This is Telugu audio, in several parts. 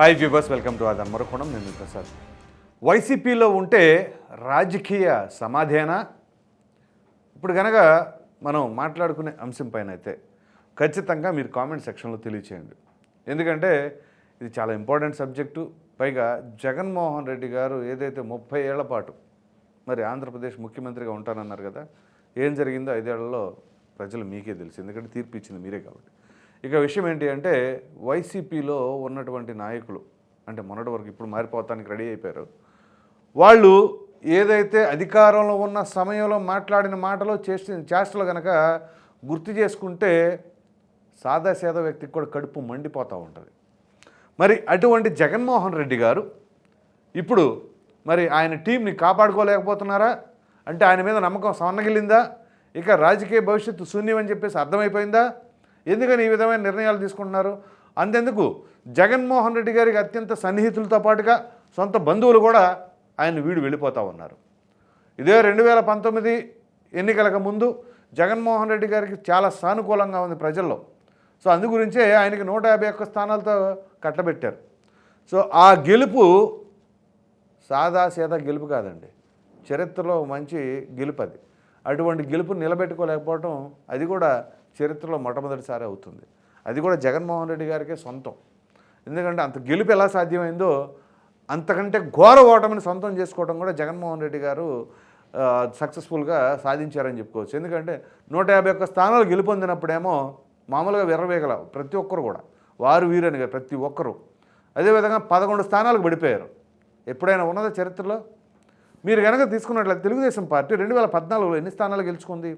హాయ్ వ్యూవర్స్ వెల్కమ్ టు ఆదన్ మరొకడం నేను ప్రసాద్. వైసీపీలో ఉంటే రాజకీయ సమాధేన? ఇప్పుడు కనుక మనం మాట్లాడుకునే అంశం పైన అయితే ఖచ్చితంగా మీరు కామెంట్ సెక్షన్లో తెలియచేయండి. ఎందుకంటే ఇది చాలా ఇంపార్టెంట్ సబ్జెక్టు. పైగా జగన్మోహన్ రెడ్డి గారు ఏదైతే ముప్పై ఏళ్ళ పాటు మరి ఆంధ్రప్రదేశ్ ముఖ్యమంత్రిగా ఉంటానన్నారు కదా ఏం జరిగిందో ఐదేళ్ళలో ప్రజలు మీకే తెలుసు. ఎందుకంటే తీర్పు ఇచ్చింది మీరే కాబట్టి. ఇక విషయం ఏంటి అంటే వైసీపీలో ఉన్నటువంటి నాయకులు అంటే మొన్నటి వరకు ఇప్పుడు మారిపోతానికి రెడీ అయిపోయారు. వాళ్ళు ఏదైతే అధికారంలో ఉన్న సమయంలో మాట్లాడిన మాటలో చేసిన చేష్టలు కనుక గుర్తు చేసుకుంటే సాదాసేద వ్యక్తికి కూడా కడుపు మండిపోతూ ఉంటుంది. మరి అటువంటి జగన్మోహన్ రెడ్డి గారు ఇప్పుడు మరి ఆయన టీంని కాపాడుకోలేకపోతున్నారా? అంటే ఆయన మీద నమ్మకం సన్నగిలిందా ఇక రాజకీయ భవిష్యత్తు శూన్యమని చెప్పేసి అర్థమైపోయిందా? ఎందుకని ఈ విధమైన నిర్ణయాలు తీసుకుంటున్నారు? అంతెందుకు జగన్మోహన్ రెడ్డి గారికి అత్యంత సన్నిహితులతో పాటుగా సొంత బంధువులు కూడా ఆయన వీడు వెళ్ళిపోతూ ఉన్నారు. ఇదే రెండు వేల పంతొమ్మిది ఎన్నికలకు ముందు జగన్మోహన్ రెడ్డి గారికి చాలా సానుకూలంగా ఉంది ప్రజల్లో. సో అందు గురించే ఆయనకి నూట యాభై ఒక్క స్థానాలతో కట్టబెట్టారు. సో ఆ గెలుపు సాదాసీదా గెలుపు కాదండి. చరిత్రలో మంచి గెలుపు అది అటువంటి గెలుపు నిలబెట్టుకోలేకపోవటం అది కూడా చరిత్రలో మొట్టమొదటిసారి అవుతుంది. అది కూడా జగన్మోహన్ రెడ్డి గారికే సొంతం. ఎందుకంటే అంత గెలుపు ఎలా సాధ్యమైందో అంతకంటే ఘోర ఓటమిని సొంతం చేసుకోవడం కూడా జగన్మోహన్ రెడ్డి గారు సక్సెస్ఫుల్గా సాధించారని చెప్పుకోవచ్చు. ఎందుకంటే నూట యాభై ఒక్క స్థానాలు గెలుపొందినప్పుడేమో మామూలుగా విర్రవేగల ప్రతి ఒక్కరు కూడా వారు వీరని కాదు, ప్రతి ఒక్కరు. అదేవిధంగా పదకొండు స్థానాలకు పడిపోయారు ఎప్పుడైనా ఉన్నద చరిత్రలో? మీరు కనుక తీసుకున్నట్లయితే తెలుగుదేశం పార్టీ రెండు వేల పద్నాలుగులో ఎన్ని స్థానాలు గెలుచుకుంది?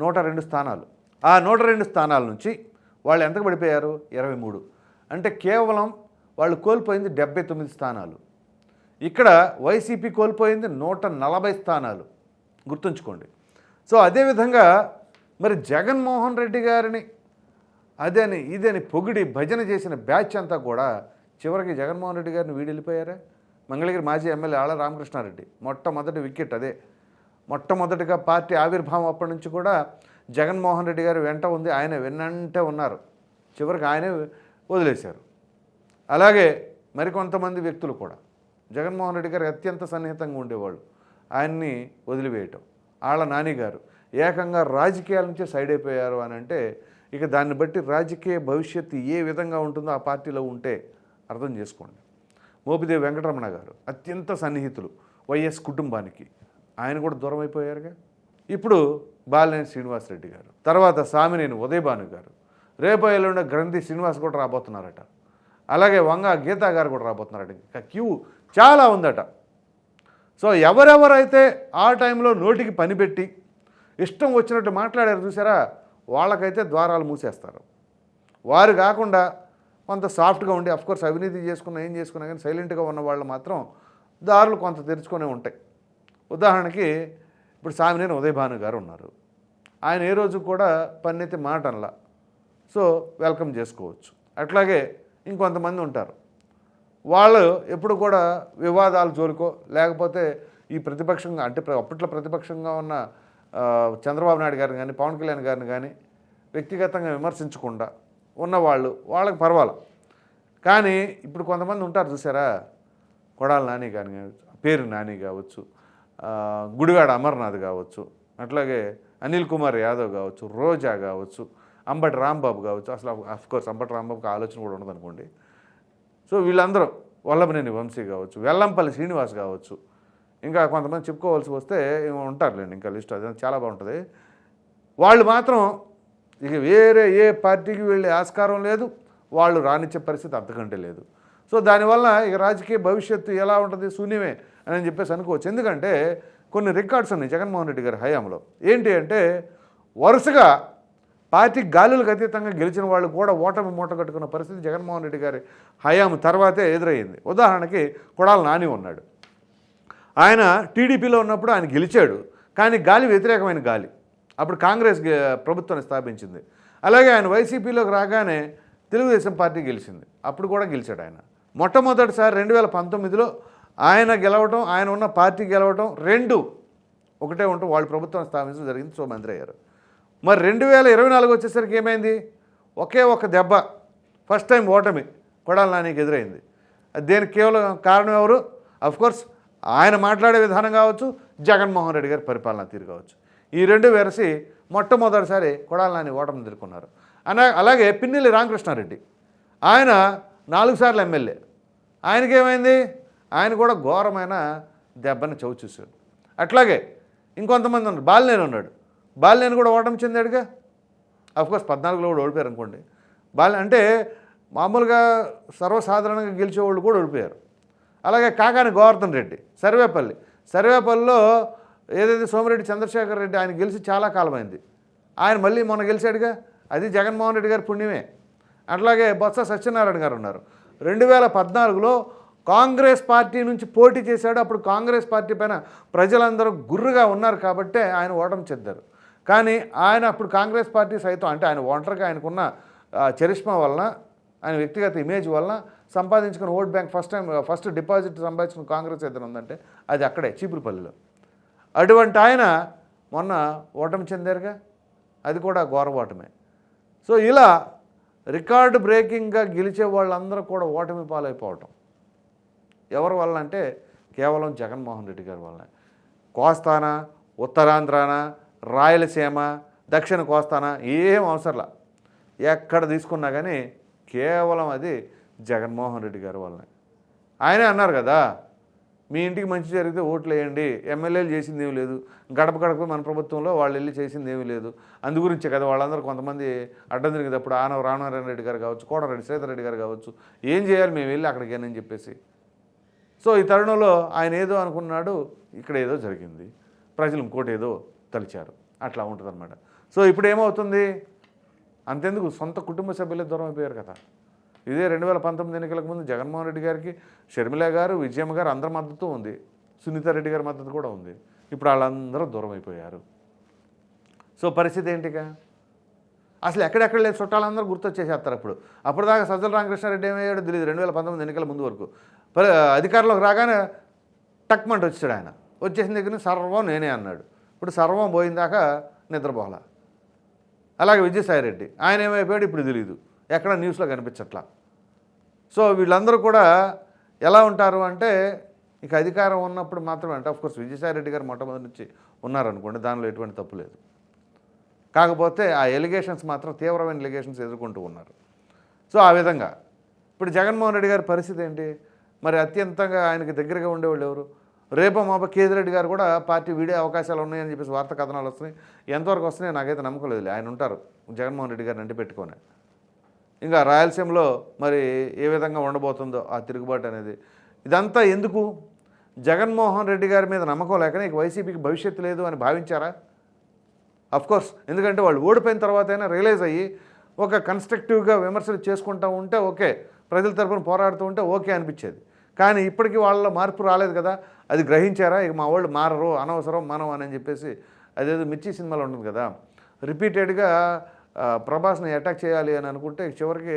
నూట రెండు స్థానాలు. ఆ నూట రెండు స్థానాల నుంచి వాళ్ళు ఎంతకు పడిపోయారు? ఇరవై మూడు. అంటే కేవలం వాళ్ళు కోల్పోయింది డెబ్బై తొమ్మిది స్థానాలు. ఇక్కడ వైసీపీ కోల్పోయింది నూట నలభై స్థానాలు. గుర్తుంచుకోండి. సో అదేవిధంగా మరి జగన్మోహన్ రెడ్డి గారిని అదని ఇదని పొగిడి భజన చేసిన బ్యాచ్ అంతా కూడా చివరికి జగన్మోహన్ రెడ్డి గారిని వీడి వెళ్ళిపోయారా మంగళగిరి మాజీ ఎమ్మెల్యే ఆళ్ళ రామకృష్ణారెడ్డి. మొట్టమొదటి వికెట్ అదే. మొట్టమొదటిగా పార్టీ ఆవిర్భావం అప్పటి నుంచి కూడా జగన్మోహన్ రెడ్డి గారు వెంట ఉంది ఆయన వెన్నంటే ఉన్నారు. చివరికి ఆయనే వదిలేశారు. అలాగే మరికొంతమంది వ్యక్తులు కూడా. జగన్మోహన్ రెడ్డి గారు అత్యంత సన్నిహితంగా ఉండేవాళ్ళు. ఆయన్ని వదిలివేయటం. ఆళ్ళ నానిగారు ఏకంగా రాజకీయాల నుంచే సైడ్ అయిపోయారు అని అంటే ఇక దాన్ని బట్టి రాజకీయ భవిష్యత్తు ఏ విధంగా ఉంటుందో ఆ పార్టీలో ఉంటే అర్థం చేసుకోండి. మోపిదేవి వెంకటరమణ గారు అత్యంత సన్నిహితులు వైఎస్ కుటుంబానికి. ఆయన కూడా దూరం అయిపోయారుగా? ఇప్పుడు బాలినేని శ్రీనివాసరెడ్డి గారు తర్వాత సామినేని ఉదయభాను గారు రేపు ఉన్న గ్రంథి శ్రీనివాస్ కూడా రాబోతున్నారట. అలాగే వంగ గీతా గారు కూడా రాబోతున్నారట. ఇంకా క్యూ చాలా ఉందట. సో ఎవరెవరైతే ఆ టైంలో నోటికి పని పెట్టి ఇష్టం వచ్చినట్టు మాట్లాడారు చూసారా వాళ్ళకైతే ద్వారాలు మూసేస్తారు. వారు కాకుండా కొంత సాఫ్ట్గా ఉండి అఫ్కోర్స్ అవినీతి చేసుకున్న ఏం చేసుకున్నా కానీ సైలెంట్గా ఉన్న వాళ్ళు మాత్రం దారులు కొంత తెరుచుకునే ఉంటాయి. ఉదాహరణకి ఇప్పుడు సామినేని ఉదయభాను గారు ఉన్నారు. ఆయన ఏ రోజు కూడా పన్నెత్తి మాట అనలా. సో వెల్కమ్ చేసుకోవచ్చు. అట్లాగే ఇంకొంతమంది ఉంటారు. వాళ్ళు ఎప్పుడు కూడా వివాదాలు జోలికో లేకపోతే ఈ ప్రతిపక్షంగా అంటే ప్ర- అప్పట్లో ప్రతిపక్షంగా ఉన్న చంద్రబాబు నాయుడు గారిని కానీ పవన్ కళ్యాణ్ గారిని కానీ వ్యక్తిగతంగా విమర్శించకుండా ఉన్నవాళ్ళు వాళ్ళకి పర్వాలేదు కానీ ఇప్పుడు కొంతమంది ఉంటారు చూసారా? కొడాలి నాని కానీ పేరు నాని కావచ్చు గుడివాడ అమర్నాథ్ కావచ్చు అట్లాగే అనిల్ కుమార్ యాదవ్ కావచ్చు రోజా కావచ్చు అంబటి రాంబాబు కావచ్చు అసలు అఫ్కోర్స్ అంబటి రాంబాబుకి ఆలోచన కూడా ఉండదు అనుకోండి. సో వీళ్ళందరూ వల్లభనేని వంశీ కావచ్చు వెల్లంపల్లి శ్రీనివాస్ కావచ్చు ఇంకా కొంతమంది చెప్పుకోవాల్సి వస్తే ఏమో ఉంటారులేండి ఇంకా లిస్ట్ అది చాలా బాగుంటుంది. వాళ్ళు మాత్రం ఇక వేరే ఏ పార్టీకి వెళ్ళే ఆస్కారం లేదు వాళ్ళు రానిచ్చే పరిస్థితి అంతకంటే లేదు. సో దానివల్ల ఇక రాజకీయ భవిష్యత్తు ఎలా ఉంటుంది శూన్యమే. అని చెప్పేసి అనుకోవచ్చు. ఎందుకంటే కొన్ని రికార్డ్స్ ఉన్నాయి జగన్మోహన్ రెడ్డి గారి హయాంలో. ఏంటి అంటే వరుసగా పార్టీ గాలులకు అతీతంగా గెలిచిన వాళ్ళు కూడా ఓటమి మూట కట్టుకున్న పరిస్థితి జగన్మోహన్ రెడ్డి గారి హయాం తర్వాతే ఎదురయ్యింది. ఉదాహరణకి కొడాల నాని ఉన్నాడు. ఆయన టీడీపీలో ఉన్నప్పుడు ఆయన గెలిచాడు. కానీ గాలి వ్యతిరేకమైన గాలి. అప్పుడు కాంగ్రెస్ ప్రభుత్వాన్ని స్థాపించింది. అలాగే ఆయన వైసీపీలోకి రాగానే తెలుగుదేశం పార్టీ గెలిచింది. అప్పుడు కూడా గెలిచాడు ఆయన. మొట్టమొదటిసారి రెండు వేల పంతొమ్మిదిలో ఆయన గెలవటం ఆయన ఉన్న పార్టీ గెలవటం రెండు ఒకటే ఉంటాం వాళ్ళు ప్రభుత్వం స్థాపించడం జరిగింది సో మంత్రి అయ్యారు మరి రెండు వేల ఇరవై నాలుగు వచ్చేసరికి ఏమైంది? ఒకే ఒక దెబ్బ. ఫస్ట్ టైం ఓటమి కొడాల నానికి ఎదురైంది. దేనికి కేవలం కారణం ఎవరు? అఫ్కోర్స్ ఆయన మాట్లాడే విధానం కావచ్చు జగన్మోహన్ రెడ్డి గారి పరిపాలన తీరు కావచ్చు. ఈ రెండు వెరసి మొట్టమొదటిసారి కొడాల నాని ఓటమి ఎదుర్కొన్నారు. అలా అలాగే పిన్నెల్లి రామకృష్ణారెడ్డి. ఆయన నాలుగు సార్లు ఎమ్మెల్యే. ఆయనకేమైంది? ఆయన కూడా ఘోరమైన దెబ్బని చవి చూశాడు. అట్లాగే ఇంకొంతమంది ఉన్నారు. బాలినేని ఉన్నాడు. బాలినేని కూడా ఓటమి చెందాడుగా? అఫ్కోర్స్ పద్నాలుగులో కూడా ఓడిపోయారు అనుకోండి. బాలి అంటే మామూలుగా సర్వసాధారణంగా గెలిచేవాళ్ళు కూడా ఓడిపోయారు. అలాగే కాకాని గోవర్ధన్ రెడ్డి సర్వేపల్లి. సర్వేపల్లిలో ఏదైతే సోమిరెడ్డి చంద్రశేఖర్ రెడ్డి ఆయన గెలిచి చాలా కాలమైంది. ఆయన మళ్ళీ మొన్న గెలిచాడుగా? అది జగన్మోహన్ రెడ్డి గారి పుణ్యమే. అట్లాగే బొత్స సత్యనారాయణ గారు ఉన్నారు. రెండు వేల పద్నాలుగులో కాంగ్రెస్ పార్టీ నుంచి పోటీ చేశాడు. అప్పుడు కాంగ్రెస్ పార్టీ పైన ప్రజలందరూ గుర్రుగా ఉన్నారు కాబట్టే ఆయన ఓటమి చెద్దారు కానీ ఆయన అప్పుడు కాంగ్రెస్ పార్టీ సైతం అంటే ఆయన ఒంటరిగా ఆయనకున్న చరిష్మా వలన ఆయన వ్యక్తిగత ఇమేజ్ వలన సంపాదించుకున్న vote bank first time first deposit సంపాదించుకున్న కాంగ్రెస్ ఏదైనా ఉందంటే అది అక్కడే చీపురుపల్లిలో. అటువంటి ఆయన మొన్న ఓటమి చెందారుగా? అది కూడా ఘోర ఓటమే సో ఇలా రికార్డు బ్రేకింగ్గా గెలిచే వాళ్ళందరూ కూడా ఓటమి పాలైపోవటం. ఎవరి వల్ల అంటే కేవలం జగన్మోహన్ రెడ్డి గారి వల్ల కోస్తాన ఉత్తరాంధ్రాన రాయలసీమ దక్షిణ కోస్తాన ఏం అవసరంలా. ఎక్కడ తీసుకున్నా కానీ కేవలం అది జగన్మోహన్ రెడ్డి గారి వల్లనే. ఆయనే అన్నారు కదా మీ ఇంటికి మంచి జరిగితే ఓట్లు వేయండి ఎమ్మెల్యేలు చేసింది ఏమీ లేదు. గడప గడప మన ప్రభుత్వంలో వాళ్ళు వెళ్ళి చేసింది ఏమీ లేదు. అందు గురించే కదా వాళ్ళందరూ కొంతమంది అడ్డం తిరిగేటప్పుడు ఆనవ రామనారాయణ రెడ్డి గారు కావచ్చు కోటరెడ్డి శ్రీధర్ రెడ్డి గారు కావచ్చు ఏం చేయాలి మేము వెళ్ళి అక్కడికి అని చెప్పేసి. సో ఈ తరుణంలో ఆయన ఏదో అనుకున్నాడు ఇక్కడ ఏదో జరిగింది. ప్రజలు ఇంకోటి ఏదో తలిచారు. అట్లా ఉంటుందన్నమాట. సో ఇప్పుడు ఏమవుతుంది? అంతెందుకు? సొంత కుటుంబ సభ్యులే దూరం అయిపోయారు కదా. ఇదే రెండు వేల పంతొమ్మిది ఎన్నికలకు ముందు జగన్మోహన్ రెడ్డి గారికి షర్మిల గారు విజయమ్మ గారు అందరి మద్దతు ఉంది. సునీత రెడ్డి గారి మద్దతు కూడా ఉంది. ఇప్పుడు వాళ్ళందరూ దూరం అయిపోయారు. సో పరిస్థితి ఏంటిగా అసలు ఎక్కడెక్కడ లేదు చుట్టాలందరూ గుర్తొచ్చేసేస్తారు అప్పుడు అప్పటిదాకా సజ్జల రామకృష్ణారెడ్డి ఏమయ్యాడో? తెలియదు రెండు వేల పంతొమ్మిది ఎన్నికల ముందు వరకు. అధికారంలోకి రాగానే టక్మంట వచ్చాడు ఆయన. వచ్చేసిన దగ్గర సర్వం నేనే అన్నాడు. ఇప్పుడు సర్వం పోయిందాక నిద్రపోల అలాగే విజయసాయిరెడ్డి. ఆయన ఏమైపోయాడు ఇప్పుడు తెలియదు ఎక్కడ న్యూస్లో కనిపించట్లా. సో వీళ్ళందరూ కూడా ఎలా ఉంటారు అంటే ఇక అధికారం ఉన్నప్పుడు మాత్రమే అంటే కోర్స్ విజయసాయిరెడ్డి గారు మొట్టమొదటి నుంచి ఉన్నారనుకోండి దానిలో ఎటువంటి తప్పు లేదు. కాకపోతే ఆ ఎలిగేషన్స్ మాత్రం తీవ్రమైన ఎలిగేషన్స్ ఎదుర్కొంటూ ఉన్నారు. సో ఆ విధంగా. ఇప్పుడు జగన్మోహన్ రెడ్డి గారి పరిస్థితి ఏంటి? మరి అత్యంతంగా ఆయనకి దగ్గరగా ఉండేవాళ్ళు ఎవరు? రేపో మాప కేదిరెడ్డి గారు కూడా పార్టీ వీడే అవకాశాలు ఉన్నాయని చెప్పేసి వార్త కథనాలు వస్తున్నాయి. ఎంతవరకు వస్తున్నాయో నాకైతే నమ్మకం లేదు ఆయన ఉంటారు. జగన్మోహన్ రెడ్డి గారిని అంటి పెట్టుకొని. ఇంకా రాయలసీమలో మరి ఏ విధంగా ఉండబోతుందో ఆ తిరుగుబాటు అనేది. ఇదంతా ఎందుకు? జగన్మోహన్ రెడ్డి గారి మీద నమ్మకం లేకనే ఇక వైసీపీకి భవిష్యత్తు లేదు అని భావించారా? కోర్స్ ఎందుకంటే వాళ్ళు ఓడిపోయిన తర్వాత అయినా రియలైజ్ అయ్యి ఒక కన్స్ట్రక్టివ్గా విమర్శలు చేసుకుంటూ ఉంటే ఓకే. ప్రజల తరపున పోరాడుతూ ఉంటే ఓకే అనిపించేది. కానీ ఇప్పటికీ వాళ్ళలో మార్పు రాలేదు కదా. అది గ్రహించారా? ఇక మా వాళ్ళు మారరు అనవసరం మనం అని చెప్పేసి అదేదో మిర్చి సినిమాలో ఉంటుంది కదా. రిపీటెడ్గా ప్రభాస్ని అటాక్ చేయాలి అని అనుకుంటే చివరికి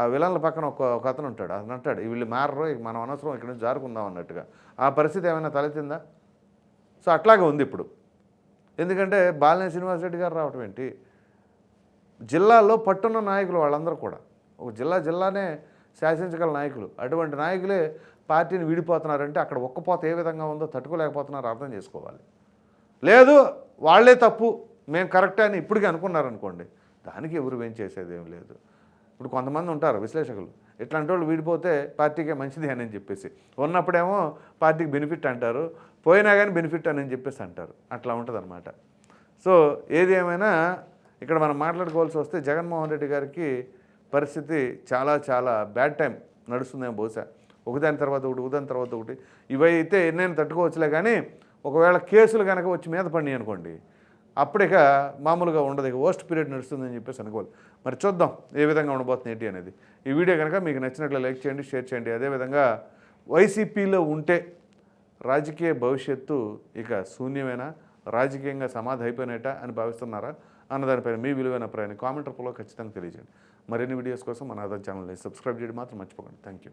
ఆ విలన్ల పక్కన ఒక ఒక అతను ఉంటాడు. అతను అంటాడు వీళ్ళు మారరు ఇక మనం అనవసరం ఇక్కడ నుంచి జారుకుందాం అన్నట్టుగా. ఆ పరిస్థితి ఏమైనా తలెత్తిందా? సో అట్లాగే ఉంది ఇప్పుడు. ఎందుకంటే బాలినేని శ్రీనివాసరెడ్డి గారు రావటం ఏంటి? జిల్లాలో పట్టున్న నాయకులు వాళ్ళందరూ కూడా. ఒక జిల్లా జిల్లానే శాసించగల నాయకులు. అటువంటి నాయకులే పార్టీని వీడిపోతున్నారంటే అక్కడ ఒక్కపోత ఏ విధంగా ఉందో తట్టుకోలేకపోతున్నారు అర్థం చేసుకోవాలి. లేదు వాళ్ళే తప్పు మేము కరెక్టే అని ఇప్పటికీ అనుకున్నారనుకోండి దానికి ఎవరు ఏం చేసేది ఏం లేదు. ఇప్పుడు కొంతమంది ఉంటారు విశ్లేషకులు ఇట్లాంటి వాళ్ళు వీడిపోతే పార్టీకే మంచిది అని చెప్పేసి. ఉన్నప్పుడేమో పార్టీకి బెనిఫిట్ అంటారు పోయినా కానీ బెనిఫిట్ అని చెప్పేసి అంటారు. అట్లా ఉంటుంది సో ఏది ఏమైనా ఇక్కడ మనం మాట్లాడుకోవాల్సి వస్తే జగన్మోహన్ రెడ్డి గారికి పరిస్థితి చాలా చాలా బ్యాడ్ టైం నడుస్తుందేమో బహుశా. ఒకదాని తర్వాత ఒకటి ఒకదాని తర్వాత ఒకటి. ఇవైతే ఎన్నైనా తట్టుకోవచ్చులే కానీ ఒకవేళ కేసులు కనుక వచ్చి మీద పడినాయి అనుకోండి అప్పటిక మామూలుగా ఉండదు. ఇక వర్స్ట్ పీరియడ్ నడుస్తుందని చెప్పేసి అనుకోవాలి. మరి చూద్దాం ఏ విధంగా ఉండబోతుంది ఏంటి అనేది. ఈ వీడియో కనుక మీకు నచ్చినట్లు లైక్ చేయండి షేర్ చేయండి. అదేవిధంగా వైసీపీలో ఉంటే రాజకీయ భవిష్యత్తు ఇక శూన్యమేనా? రాజకీయంగా సమాధి అయిపోయినట్ట అని భావిస్తున్నారా? అన్న దానిపైన మీ విలువైన అభిప్రాయాన్ని కామెంట్ రూపంలో ఖచ్చితంగా తెలియజేయండి. మరిన్ని వీడియోస్ కోసం మన అదర్ ఛానల్ని సబ్స్క్రైబ్ చేయడం మాత్రం మర్చిపోకండి. Thank you